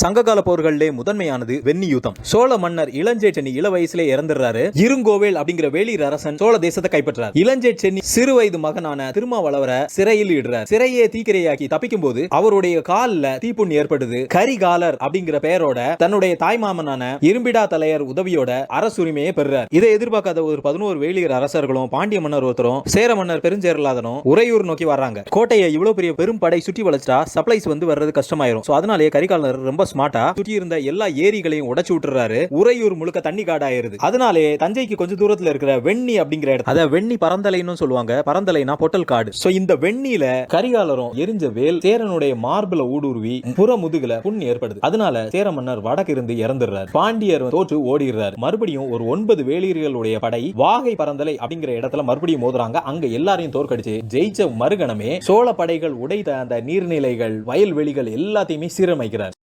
சங்ககால போர்களிலே முதன்மையானது வெண்ணி யுத்தம். சோழ மன்னர் இளஞ்சே சென்னி இள வயசுல இறந்துடுறாரு. இருங்கோவேல் அப்படிங்கிற வேளிர் அரசன் சோழ தேசத்தை கைப்பற்றார் இளஞ்சே சென்னி சிறு வயது மகனான திருமாவளவரை சிறையில் இடுறார் சிறையை தீக்கிரையாக்கி தப்பிக்கும் போது அவருடைய காலில் தீப்புண் ஏற்படுது. கரிகாலர் அப்படிங்கிற பெயரோட தன்னுடைய தாய்மாமனான இரும்பிடா தலையர் உதவியோட அரசுரிமையை பெறுறார். இதை எதிர்பார்க்காத ஒரு பதினோரு வேளியர் அரசர்களும் பாண்டிய மன்னர் ஒருத்தரும் சேர மன்னர் பெருஞ்சேரலாதனும் உறையூர் நோக்கி வர்றாங்க கோட்டையை இவ்வளவு பெரிய பெரும் படை சுற்றி வளைச்சிட்டா சப்ளைஸ் வந்து வர்றது கஷ்டமாயிரும். சோ அதனாலேயே கரிகாலர் ரொம்ப ஸ்மார்ட்டா சுற்றி இருந்த எல்லா ஏரிகளையும் உடைச்சு விட்டுறாரு. உறையூர் முழுக்க தண்ணி காடாயிருது. அதனாலே தஞ்சைக்கு கொஞ்சம் தூரத்துல இருக்கிற வெண்ணி அப்படிங்கிற இடம் அத வெண்ணி பரந்தலைன்னு சொல்லுவாங்க. பரந்தலைனா பொட்டல் காடு. சோ இந்த வெண்ணில கரிகாலரும் எரிஞ்ச வேல் சேரனுடைய மார்பில ஊடுருவி புற முதுகுல புண் ஏற்படுது. அதனால சேர மன்னர் வடக்கு இருந்து இறந்துடுறாரு. பாண்டியர் தோற்று ஓடிடுறாரு. மறுபடியும் ஒரு ஒன்பது வேளிர்களுடைய படை வாகை பரந்தலை அப்படிங்கிற இடத்துல மறுபடியும் மோதுறாங்க. அங்க எல்லாரையும் தோற்கடிச்சு ஜெயிச்ச மறுகணமே சோழ படைகள் உடைத்த அந்த நீர்நிலைகள் வயல்வெளிகள் எல்லாத்தையுமே சீரமைக்கிறார்.